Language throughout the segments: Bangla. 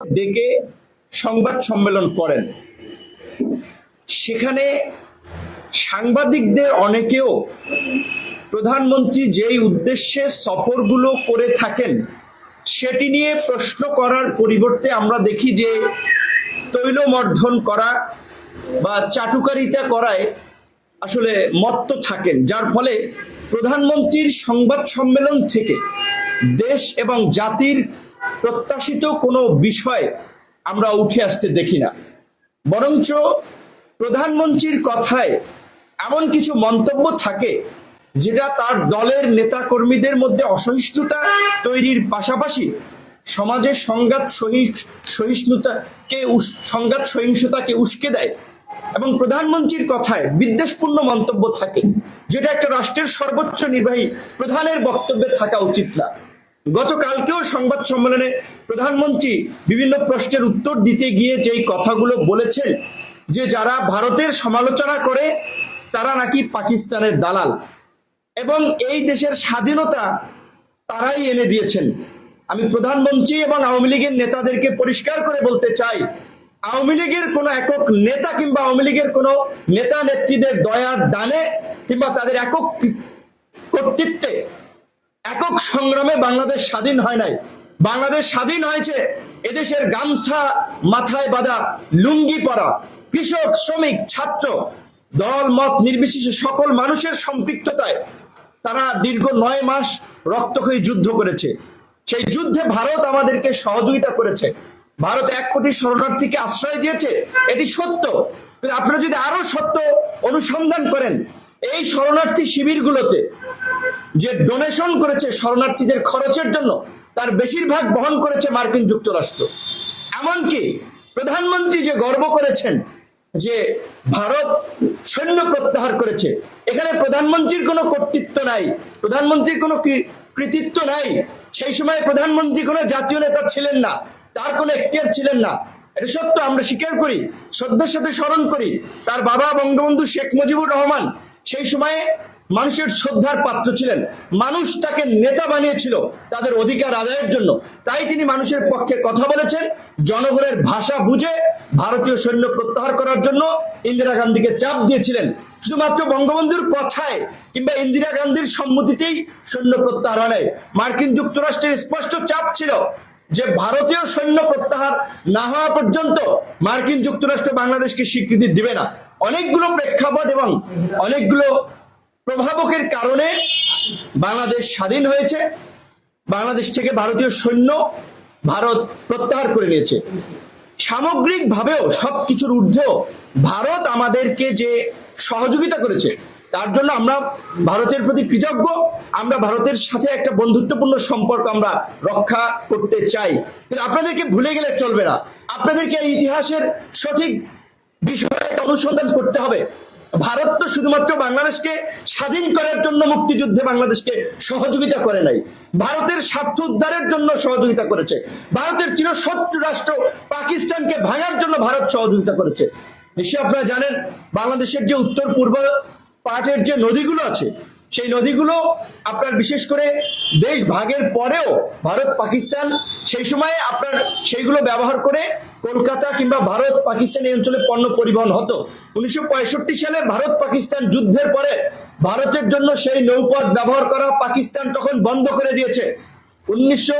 ডেকে সংবাদ সম্মেলন করেন। সেখানে সাংবাদিকদের অনেকেও প্রধানমন্ত্রী যেই উদ্দেশ্যে সফরগুলো করে থাকেন, সেটি নিয়ে প্রশ্ন করার পরিবর্তে আমরা দেখি যে তৈলমর্ধন করা বা চাটুকারিতা করায় আসলে মত্ত থাকেন, যার ফলে প্রধানমন্ত্রীর সংবাদ সম্মেলন থেকে দেশ এবং জাতির প্রত্যাশিত কোনো বিষয় আমরা উঠে আসতে দেখি না। বরঞ্চ প্রধানমন্ত্রীর কথায় এমন কিছু মন্তব্য থাকে যেটা তার দলের নেতাকর্মীদের মধ্যে অসহিষ্ণুতা তৈরির পাশাপাশি সমাজের সংঘাত সহিষ- সহিষ্ণুতাকে সংঘাত সহিংসতাকে উস্কে দেয় এবং প্রধানমন্ত্রীর কথায় বিদ্বেষপূর্ণ মন্তব্য থাকে, যেটা একটা রাষ্ট্রের সর্বোচ্চ নির্বাহী প্রধানের বক্তব্যে থাকা উচিত না। গতকালকেও সংবাদ সম্মেলনে প্রধানমন্ত্রী বিভিন্ন প্রশ্নের উত্তর দিতে গিয়ে যেই কথাগুলো বলেছেন, যে যারা ভারতের সমালোচনা করে, তারা নাকি পাকিস্তানের দালাল। এবং এই দেশের স্বাধীনতা তারাই এনে দিয়েছেন। আমি প্রধানমন্ত্রী এবং আওয়ামী লীগের নেতাদেরকে পরিষ্কার করে বলতে চাই, আওয়ামী লীগের কোনো একক নেতা কিংবা আওয়ামী লীগের কোনো নেতা নেত্রীদের দয়ার দানে কিংবা তাদের একক কর্তৃত্বে একক সংগ্রামে বাংলাদেশ স্বাধীন হয় নাই। বাংলাদেশ স্বাধীন হয়েছে এদেশের গামছা মাথায় বাঁধা লুঙ্গি পরা কৃষক, শ্রমিক, ছাত্র, দল, মত নির্বিশেষে সকল মানুষের সম্পৃক্ততায় তারা দীর্ঘ নয় মাস রক্তক্ষয়ী যুদ্ধ করেছে। সেই যুদ্ধে ভারত আমাদেরকে সহযোগিতা করেছে। ভারত এক কোটি শরণার্থীকে আশ্রয় দিয়েছে, এটি সত্য। আপনারা যদি আরও সত্য অনুসন্ধান করেন, এই শরণার্থী শিবিরগুলোতে যে ডোনেশন করেছে শরণার্থীদের খরচের জন্য, তার বেশিরভাগ বহন করেছে মার্কিন যুক্তরাষ্ট্র। এমনকি প্রধানমন্ত্রী যে গর্ব করেছেন যে ভারত সৈন্য প্রত্যাহার করেছে, এখানে প্রধানমন্ত্রীর কোনো কর্তৃত্ব নাই। প্রধানমন্ত্রীর কোনো কৃতিত্ব নাই। সেই সময় প্রধানমন্ত্রী কোনো জাতীয় নেতা ছিলেন না, তার কোনো এখতিয়ার ছিলেন না। এটা সত্য, আমরা স্বীকার করি শ্রদ্ধার সাথে স্মরণ করি। তার বাবা বঙ্গবন্ধু শেখ মুজিবুর রহমান সেই সময়ে মানুষের শ্রদ্ধার পাত্র ছিলেন। মানুষ তাকে নেতা বানিয়েছিল তাদের অধিকার আদায়ের জন্য। তাই তিনি মানুষের পক্ষে কথা বলেছেন, জনগণের ভাষা বুঝে ভারতীয় সৈন্য প্রত্যাহার করার জন্য ইন্দিরা গান্ধীকে চাপ দিয়েছিলেন। শুধুমাত্র বঙ্গবন্ধুর কথায় কিংবা ইন্দিরা গান্ধীর সম্মতিতেই সৈন্য প্রত্যাহার হয় মার্কিন যুক্তরাষ্ট্রের স্পষ্ট চাপ ছিল যে ভারতীয় সৈন্য প্রত্যাহার না হওয়া পর্যন্ত মার্কিন যুক্তরাষ্ট্র বাংলাদেশকে স্বীকৃতি দিবে না। অনেকগুলো প্রেক্ষাপট এবং অনেকগুলো প্রভাবকের কারণে বাংলাদেশ স্বাধীন হয়েছে, বাংলাদেশ থেকে ভারতীয় সৈন্য ভারত প্রত্যাহার করে নিয়েছে। সামগ্রিকভাবেও সব কিছুর ঊর্ধ্বেও ভারত আমাদেরকে যে সহযোগিতা করেছে, তার জন্য আমরা ভারতের প্রতি কৃতজ্ঞ, আমরা ভারতের সাথে একটা বন্ধুত্বপূর্ণ সম্পর্ক আমরা রক্ষা করতে চাই। কিন্তু আপনাদেরকে ভুলে গেলে চলবে না। আপনাদেরকে এই ইতিহাসের সঠিক বিষয়ে অনুসন্ধান করতে হবে। ভারত তো শুধুমাত্র বাংলাদেশকে স্বাধীন করার জন্য মুক্তিযুদ্ধে বাংলাদেশকে সহযোগিতা করে নাই। ভারতের স্বার্থ উদ্ধারের জন্য সহযোগিতা করেছে। ভারতের চিরশত্রু রাষ্ট্র পাকিস্তানকে ভাঙার জন্য ভারত সহযোগিতা করেছে। নিশ্চয়ই আপনারা জানেন, বাংলাদেশের যে উত্তর পূর্ব পার্টের যে নদীগুলো আছে, সেই নদীগুলো আপনার বিশেষ করে দেশ ভাগের পরেও ভারত পাকিস্তান সেই সময়ে আপনার সেইগুলো ব্যবহার করে কলকাতা কিংবা ভারত পাকিস্তান এই অঞ্চলে পণ্য পরিবহন হতো। উনিশশো পঁয়ষট্টি সালে ভারত পাকিস্তান যুদ্ধের পরে ভারতের জন্য সেই নৌপথ ব্যবহার করা পাকিস্তান তখন বন্ধ করে দিয়েছে। উনিশশো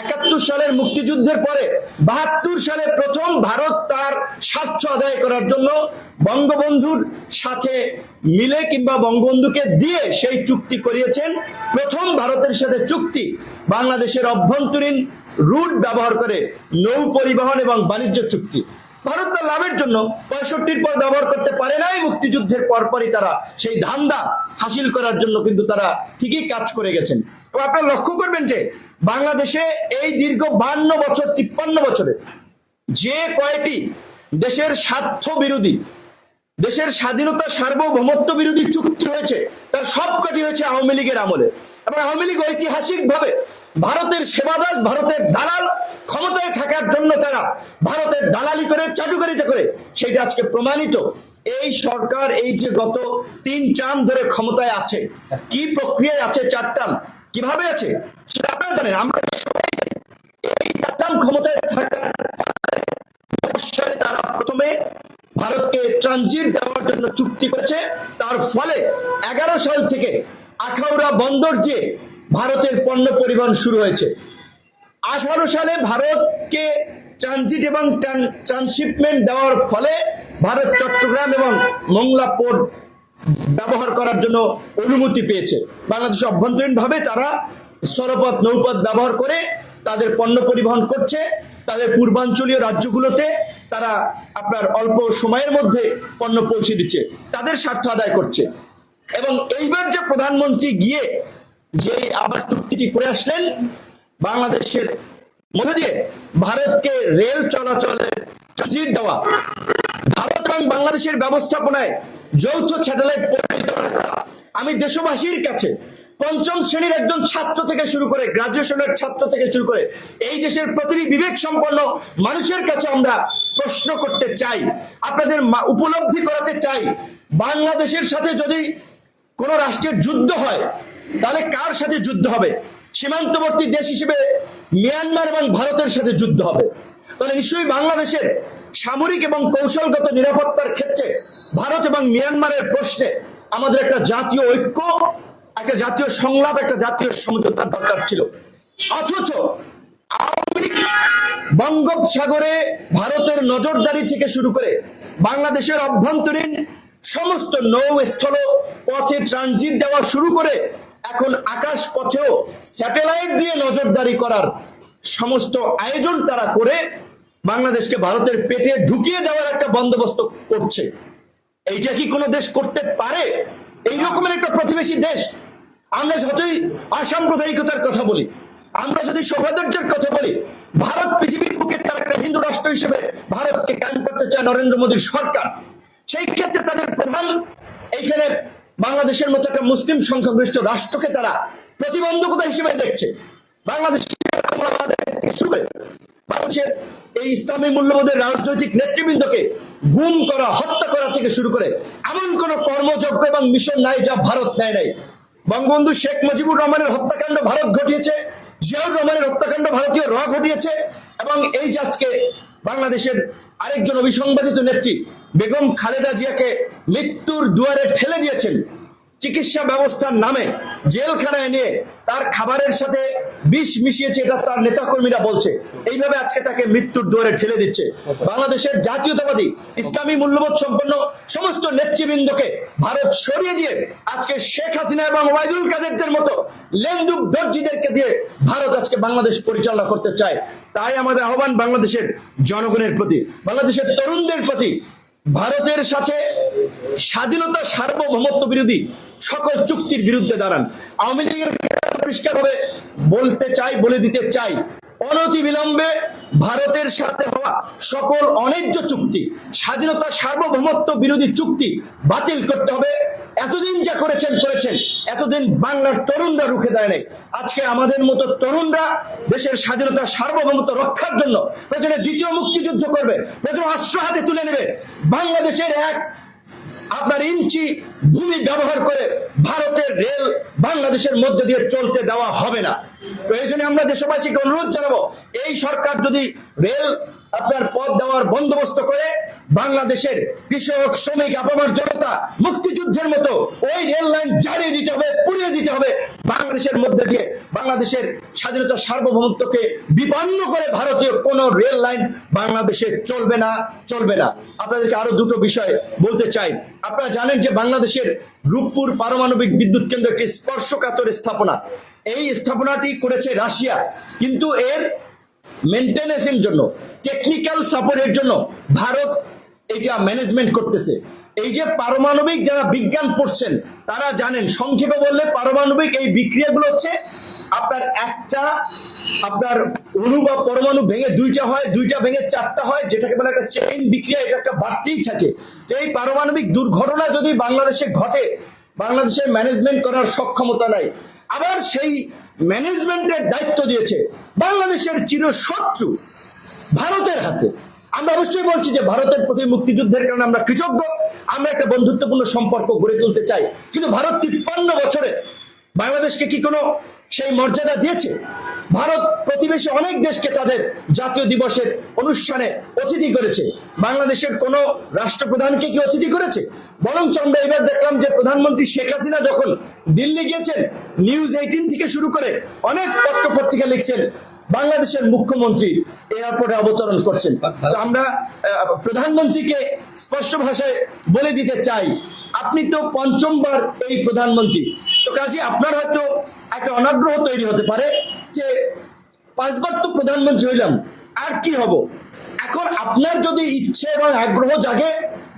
একাত্তর সালের মুক্তিযুদ্ধের পরে বাহাত্তর সালে প্রথম ভারত তার স্বার্থ আদায় করার জন্য বঙ্গবন্ধুর সাথে মিলে কিংবা বঙ্গবন্ধুকে দিয়ে সেই চুক্তি করিয়েছেন। প্রথম ভারতের সাথে চুক্তি বাংলাদেশের অভ্যন্তরীণ রুট ব্যবহার করে নৌ পরিবহন এবং বাণিজ্য চুক্তি। ভারত তার লাভের জন্য পঁয়ষট্টির পর ব্যবহার করতে পারে নাই, মুক্তিযুদ্ধের পরপরই তারা সেই ধান্দা হাসিল করার জন্য কিন্তু তারা ঠিকই কাজ করে গেছেন। আপনারা লক্ষ্য করবেন যে, বাংলাদেশে এই দীর্ঘ বান্ন বছর, তিপ্পান্ন বছরে যে কয়টি দেশের স্বার্থ বিরোধী, দেশের স্বাধীনতা সার্বভৌমত্ব বিরোধী চুক্তি হয়েছে, তার সবকটি হয়েছে আওয়ামী লীগের আমলে। এবং আওয়ামী লীগ ঐতিহাসিকভাবে ভারতের সেবাদাস ভারতের দালাল ক্ষমতায় থাকার জন্য তারা ভারতের দালালি করে, চাটুকারিতা করে, সেটা আজকে প্রমাণিত। এই সরকার এই যে গত তিন চান ধরে ক্ষমতায় আছে, কি প্রক্রিয়ায় আছে চার কীভাবে আছে? সেটা আপনারা জানেন, আমরা সবাই এই চার ক্ষমতায় থাকার তারা প্রথমে ভারতকে ট্রানজিট দেওয়ার জন্য চুক্তি করেছে। তার ফলে এগারো সাল থেকে আখাউড়া বন্দর যে ভারতের পণ্য পরিবহন শুরু হয়েছে। আঠারো সালে ভারতকে ট্রানজিট এবং ট্রান্সশিপমেন্ট দেওয়ার ফলে ভারত চট্টগ্রাম এবং মংলা পোর্ট ব্যবহার করার জন্য অনুমতি পেয়েছে। বাংলাদেশ অভ্যন্তরীণভাবে তারা স্থলপথ, নৌপথ ব্যবহার করে তাদের পণ্য পরিবহন করছে। তাদের পূর্বাঞ্চলীয় রাজ্যগুলোতে তারা আপনার অল্প সময়ের মধ্যে পণ্য পৌঁছে দিচ্ছে। তাদের স্বার্থ আদায় করছে। এবং এইবার যে প্রধানমন্ত্রী গিয়ে যে আবার চুক্তিটি করে আসলেন, বাংলাদেশের মধ্যে দিয়ে ভারতকে রেল চলাচলের ট্রানজিট দেওয়া, ভারত এবং বাংলাদেশের ব্যবস্থাপনায় যৌথ স্যাটেলাইট পরিচালনা করা। আমি দেশবাসীর কাছে পঞ্চম শ্রেণির একজন ছাত্র থেকে শুরু করে গ্রাজুয়েশনের ছাত্র থেকে শুরু করে এই দেশের প্রতিটি বিবেক সম্পন্ন মানুষের কাছে আমরা প্রশ্ন করতে চাই, আপনাদের উপলব্ধি করাতে চাই, বাংলাদেশের সাথে যদি কোন রাষ্ট্রের যুদ্ধ হয় তাহলে কার সাথে যুদ্ধ হবে? সীমান্তবর্তী দেশ হিসেবে মিয়ানমার এবং ভারতের সাথে যুদ্ধ হবে। তাহলে নিশ্চয়ই বাংলাদেশের সামরিক এবং কৌশলগত নিরাপত্তার ক্ষেত্রে ভারত এবং মিয়ানমারের প্রশ্নে আমাদের একটা জাতীয় ঐক্য, একটা জাতীয় সংলাপ, একটা জাতীয় সমঝোতার দরকার ছিল। অথচ বঙ্গোপসাগরে ভারতের নজরদারি থেকে শুরু করে বাংলাদেশের অভ্যন্তরীণ সমস্ত নৌ স্থল পথে ট্রানজিট দেওয়া শুরু করে এখন আকাশ পথেও স্যাটেলাইট দিয়ে নজরদারি করার সমস্ত আয়োজন তারা করে বাংলাদেশকে ভারতের পেটে ঢুকিয়ে দেওয়ার একটা বন্দোবস্ত করছে। এইটা কি কোনো দেশ করতে পারে? এই রকমের একটা প্রতিবেশী দেশ। আমরা যতই অসাম্প্রদায়িকতার কথা বলি, আমরা যদি সৌহার্দ্যের কথা বলি, ভারত পৃথিবীর বুকে তার একটা হিন্দু রাষ্ট্র হিসেবে ভারতকে কায়েম করতে চায় নরেন্দ্র মোদীর সরকার। সেই ক্ষেত্রে তাদের প্রধান এইখানে বাংলাদেশের মতো একটা মুসলিম সংখ্যাগরিষ্ঠ রাষ্ট্রকে তারা প্রতিবন্ধকতা হিসেবে দেখছে। বাংলাদেশ বাংলাদেশের এই ইসলামী মূল্যবোধের রাজনৈতিক নেতৃবৃন্দকে গুম করা, হত্যা করা থেকে শুরু করে এমন কোন কর্মযজ্ঞ এবং মিশন নাই যা ভারত নেয় নাই। বঙ্গবন্ধু শেখ মুজিবুর রহমানের হত্যাকাণ্ড ভারত ঘটিয়েছে, জিয়াউর রহমানের হত্যাকাণ্ড ভারতীয় র ঘটিয়েছে এবং এই যে আজকে বাংলাদেশের আরেকজন অভিসংবাদিত নেত্রী বেগম খালেদা জিয়াকে মৃত্যুর দুয়ারে ঠেলে দিয়েছেন। চিকিৎসা ব্যবস্থার নামে জেলখানায় নিয়ে তার খাবারের সাথে বিষ মিশিয়েছে, এটা তার নেতাকর্মীরা বলছে। এইভাবে আজকে তাকে মৃত্যুর দুয়ারে ঠেলে দিচ্ছে। বাংলাদেশের জাতীয়তাবাদী, ইসলামী মূল্যবোধ সম্পন্ন সমস্ত নেতৃবৃন্দকে ভারত সরিয়ে দিয়ে আজকে শেখ হাসিনা এবং ওয়াইদুল কাদেরদের মতো লেন্দুক দর্জিদেরকে দিয়ে ভারত আজকে বাংলাদেশ পরিচালনা করতে চায়। তাই আমাদের আহ্বান বাংলাদেশের জনগণের প্রতি, বাংলাদেশের তরুণদের প্রতি ভারতের সাথে স্বাধীনতা সার্বভৌমত্ব বিরোধী সকল চুক্তির বিরুদ্ধে দাঁড়ান। আওয়ামী লীগের বলতে চাই, বলে দিতে চাই। অনতি বিলম্বে ভারতের সাথে হওয়া সকল অন্যায্য চুক্তি, স্বাধীনতা সার্বভৌমত্ব বিরোধী চুক্তি বাতিল করতে হবে। এতদিন যা করেছেন করেছেন। এতদিন বাংলার তরুণরা রুখে দেয় নাই। আজকে আমাদের মতো তরুণরা দেশের স্বাধীনতা সার্বভৌমত্ব রক্ষার জন্য প্রয়োজনে দ্বিতীয় মুক্তিযুদ্ধ করবে প্রয়োজনে অস্ত্র হাতে তুলে নেবে। বাংলাদেশের এক আপনার ইঞ্চি ভূমি ব্যবহার করে ভারতের রেল বাংলাদেশের মধ্যে দিয়ে চলতে দেওয়া হবে না। প্রয়োজনে আমরা দেশবাসীকে অনুরোধ জানাব, এই সরকার যদি রেল আপনার পথ দেওয়ার বন্দোবস্ত করে বাংলাদেশের কৃষক, শ্রমিক, আপামার জনতা মুক্তিযুদ্ধের মতো ওই রেল লাইন জ্বালিয়ে দিতে হবে, পুড়িয়ে দিতে হবে। বাংলাদেশের মধ্যে দিয়ে বাংলাদেশের স্বাধীনতা সার্বভৌমত্বকে বিপন্ন করে ভারতীয় কোন রেল লাইন বাংলাদেশে চলবে না চলবে না। আপনাদেরকে আরও দুটো বিষয় বলতে চাই। আপনারা জানেন যে বাংলাদেশের রূপপুর পারমাণবিক বিদ্যুৎ কেন্দ্র একটি স্পর্শকাতর স্থাপনা। এই স্থাপনাটি করেছে রাশিয়া। কিন্তু এর মেনটেন্যান্সের জন্য টেকনিক্যাল সাপোর্টের জন্য ভারত এটা ম্যানেজমেন্ট করতেছে, এই যে পারমাণবিক যারা বিজ্ঞান পড়ছেন, তারা জানেন, সংক্ষেপে বললে পারমাণবিক এই বিক্রিয়াগুলো হচ্ছে আপনার একটা, আপনার অণু বা পরমাণু ভেঙে দুইটা হয়, দুইটা ভেঙে চারটা হয়, যেটাকে বলে একটা চেইন বিক্রিয়া, এটা একটা বাড়তেই থাকে। তো এই পারমাণবিক দুর্ঘটনা যদি বাংলাদেশে ঘটে বাংলাদেশের ম্যানেজমেন্ট করার সক্ষমতা নাই। আবার সেই ম্যানেজমেন্টের দায়িত্ব দিয়েছে বাংলাদেশের চিরশত্রু ভারতের হাতে। আমরা অবশ্যই বলছি যে ভারতের প্রতি মুক্তিযুদ্ধের কারণে আমরা কৃতজ্ঞ। আমরা একটা বন্ধুত্বপূর্ণ সম্পর্ক গড়ে তুলতে চাই। কিন্তু ভারত তিপ্পান্ন বছরে বাংলাদেশকে কি কোনো সেই মর্যাদা দিয়েছে? ভারত প্রতিবেশী অনেক দেশকে তাদের জাতীয় দিবসের অনুষ্ঠানে অতিথি করেছে। বাংলাদেশের কোনো রাষ্ট্রপ্রধানকে কি অতিথি করেছে? বরং আমরা এবার দেখলাম যে প্রধানমন্ত্রী শেখ হাসিনা যখন দিল্লি গিয়েছেন, নিউজ এইটিন থেকে শুরু করে অনেক পত্র পত্রিকা লিখছেন বাংলাদেশের মুখ্যমন্ত্রী এয়ারপোর্টে অবতরণ করছেন। আমরা প্রধানমন্ত্রীকে স্পষ্ট ভাষায় বলে দিতে চাই আপনি তো পঞ্চমবার এই প্রধানমন্ত্রী। তো কাজে আপনার হয়তো একটা অনাগ্রহ তৈরি হতে পারে যে পাঁচবার তো প্রধানমন্ত্রী হইলাম আর কি হব? এখন আপনার যদি ইচ্ছে এবং আগ্রহ জাগে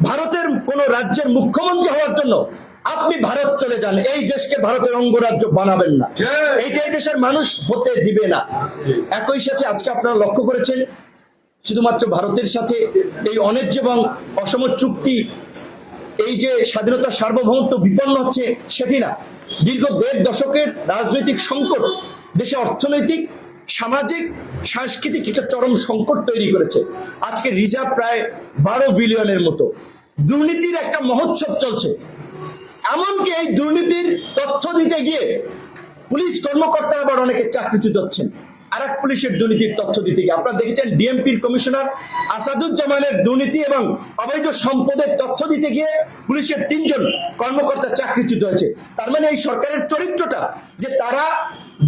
ভারতের কোন রাজ্যের মুখ্যমন্ত্রী হওয়ার জন্য আপনি ভারত চলে যান এই দেশকে ভারতের অঙ্গরাজ্য বানাবেন না। এইটা এই দেশের মানুষ হতে দিবে না। একই সাথে আজকে আপনারা লক্ষ্য করেছেন শুধুমাত্র ভারতের সাথে এই অন্যায্য এবং অসম চুক্তি এই যে স্বাধীনতা সার্বভৌমত্ব বিপন্ন হচ্ছে সেটি না। দীর্ঘ দেড় দশকের রাজনৈতিক সংকট দেশে অর্থনৈতিক সামাজিক সাংস্কৃতিক একটা চরম সংকট তৈরি করেছে। আজকে রিজার্ভ প্রায় বারো বিলিয়নের মতো। দুর্নীতির একটা মহোৎসব চলছে। এমনকি এই দুর্নীতির তথ্য দিতে গিয়ে পুলিশ কর্মকর্তারা আবার অনেকে চাকরিচ্যুত হচ্ছেন আর এক পুলিশের দুর্নীতির তথ্য দিতে গিয়ে আপনারা দেখেছেন ডিএমপির কমিশনার আসাদুজ্জামানের দুর্নীতি এবং অবৈধ সম্পদের তথ্য দিতে গিয়ে পুলিশের তিনজন কর্মকর্তা চাকরিচ্যুত হয়েছে। তার মানে এই সরকারের চরিত্রটা যে তারা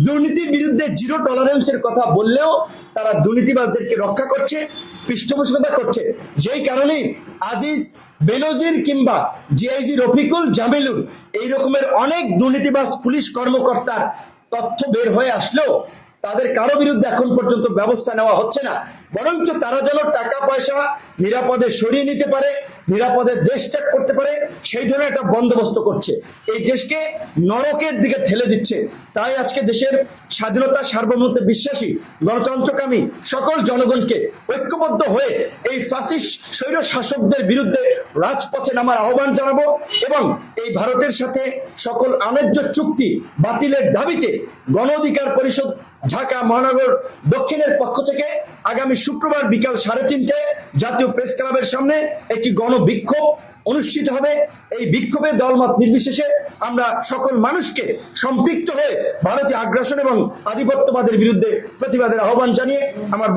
দুর্নীতির বিরুদ্ধে জিরো টলারেন্সের কথা বললেও তারা দুর্নীতিবাজদেরকে রক্ষা করছে, পৃষ্ঠপোষকতা করছে। যেই কারণেই আজিজ বেনজির কিংবা জিআইজি রফিকুল জামিলুর এই রকমের অনেক দুর্নীতিবাজ পুলিশ কর্মকর্তার তথ্য বের হয়ে আসলেও তাদের কারও বিরুদ্ধে এখন পর্যন্ত ব্যবস্থা নেওয়া হচ্ছে না। বরঞ্চ তারা যেন টাকা পয়সা নিরাপদে সরিয়ে নিতে পারে নিরাপদে দেশ ত্যাগ করতে পারে, সেই ধরনের একটা বন্দোবস্ত করছে। এই দেশকে নরকের দিকে ঠেলে দিচ্ছে। তাই আজকে দেশের স্বাধীনতা সার্বভৌমত্বে বিশ্বাসী, গণতন্ত্রকামী সকল জনগণকে ঐক্যবদ্ধ হয়ে এই ফ্যাসিস্ট স্বৈর শাসকদের বিরুদ্ধে রাজপথে নামার আহ্বান জানাব এবং এই ভারতের সাথে সকল আনার্য চুক্তি বাতিলের দাবিতে গণ অধিকার পরিষদ ঢাকা মহানগর দক্ষিণের পক্ষ থেকে আগামী শুক্রবার বিকাল সাড়ে তিনটায় জাতীয় প্রেস ক্লাবের সামনে একটি গণবিক্ষোভ অনুষ্ঠিত হবে। এই বিক্ষোভে দলমত নির্বিশেষে আমরা সকল মানুষকে সম্পৃক্ত হয়ে ভারতীয় আগ্রাসন এবং আধিপত্যবাদের বিরুদ্ধে প্রতিবাদের আহ্বান জানিয়ে আমার